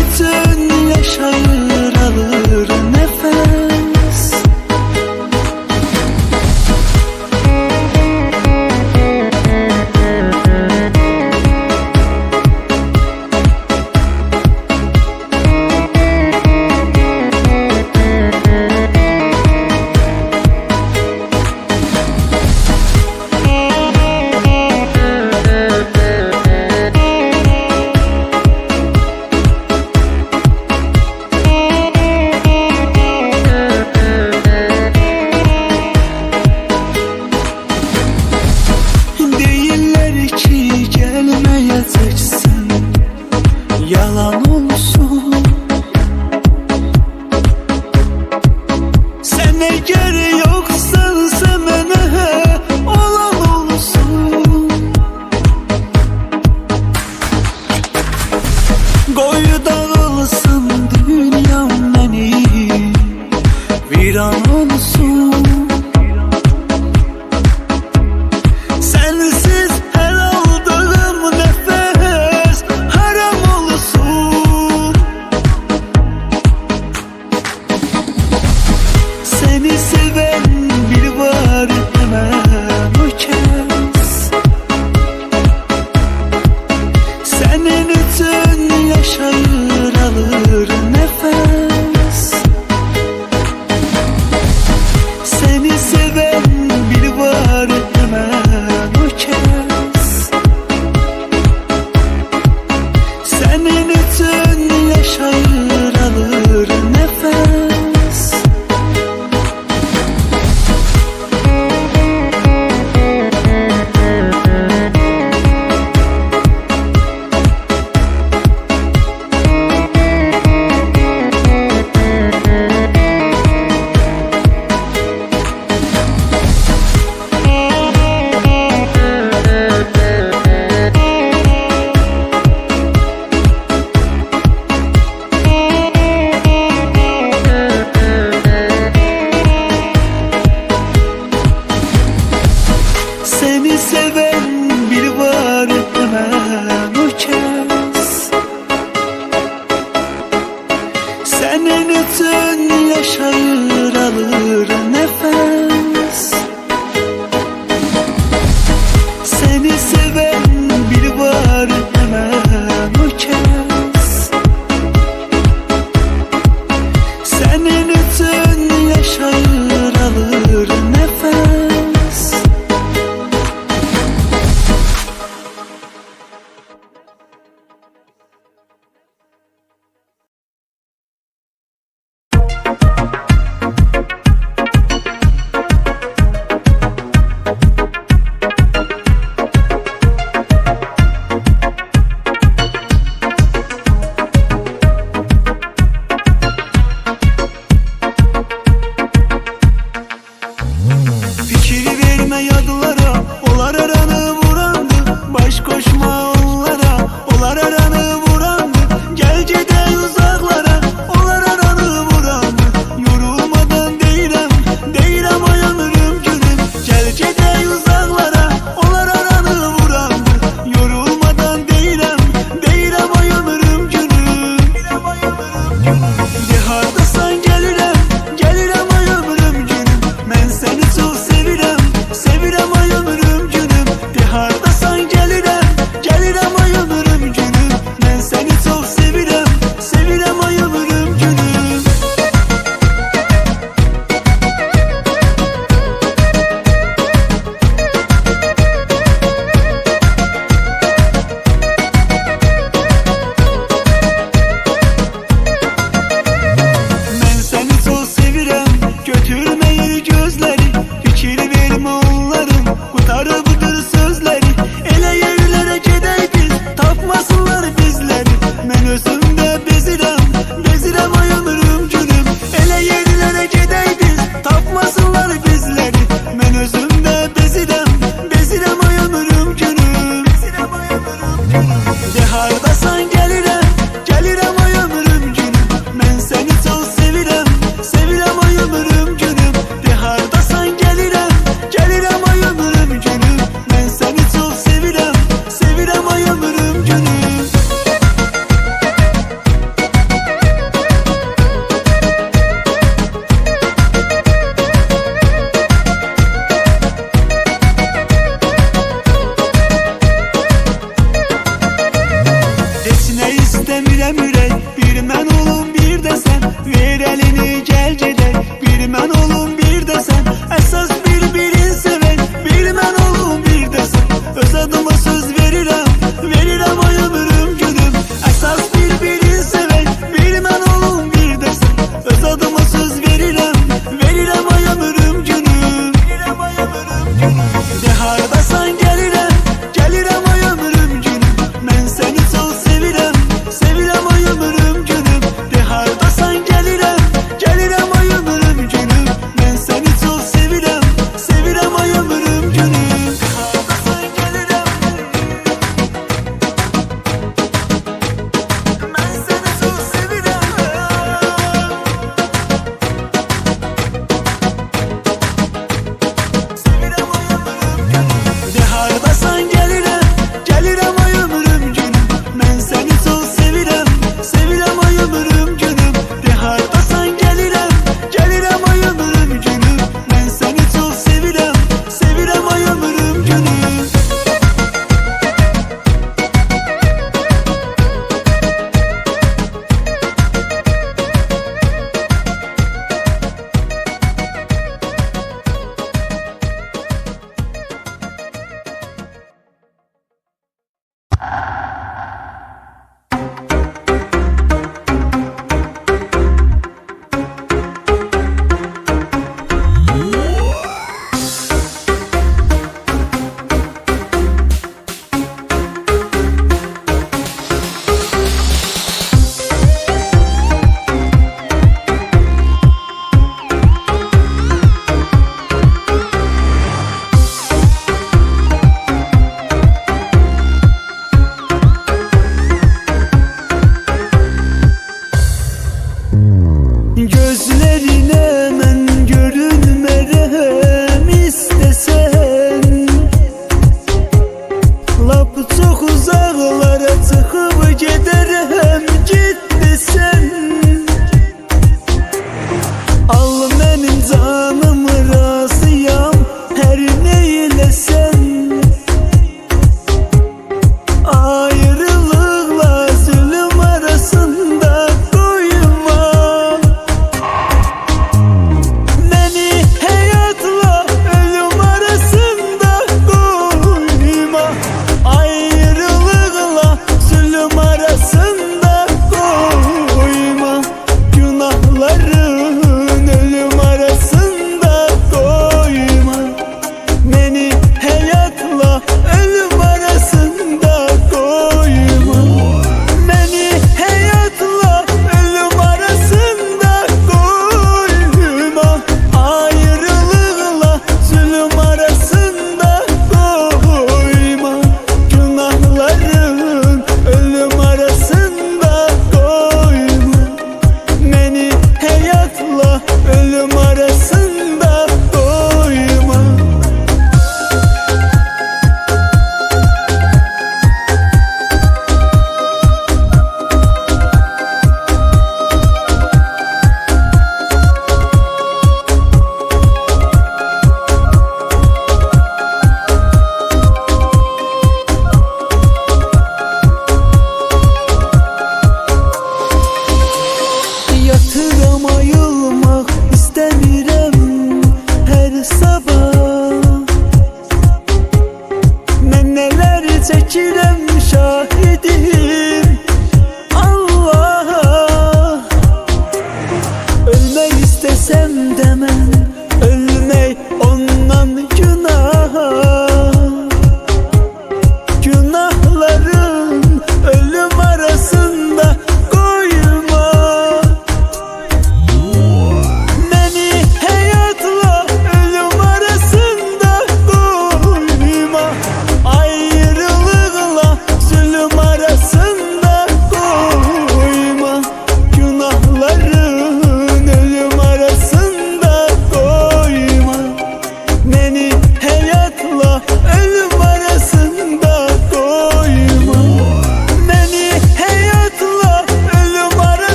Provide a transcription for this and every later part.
bütün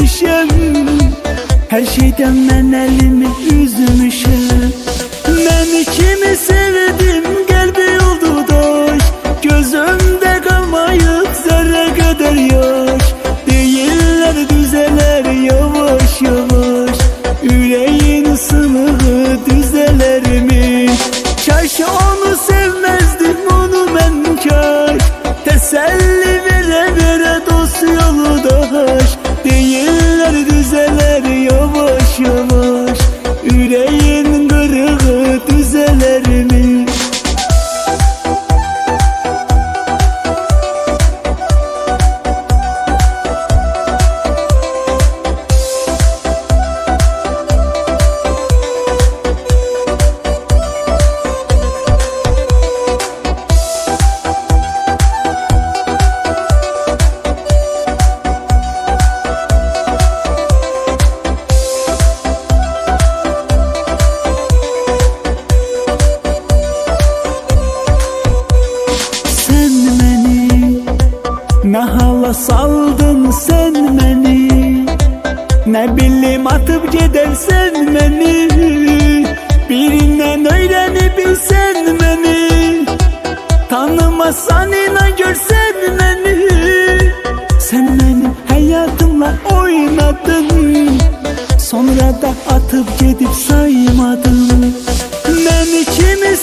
bezmişim Her şeyden ben elimi üzmüşüm saldın sen beni. Ne bileyim atıp gidersen beni. Birinden öğrenip bilsen beni. Tanımasan inan görsen beni. Sen benim hayatımla oynadın. Sonra da atıp gidip saymadın. Ben kimi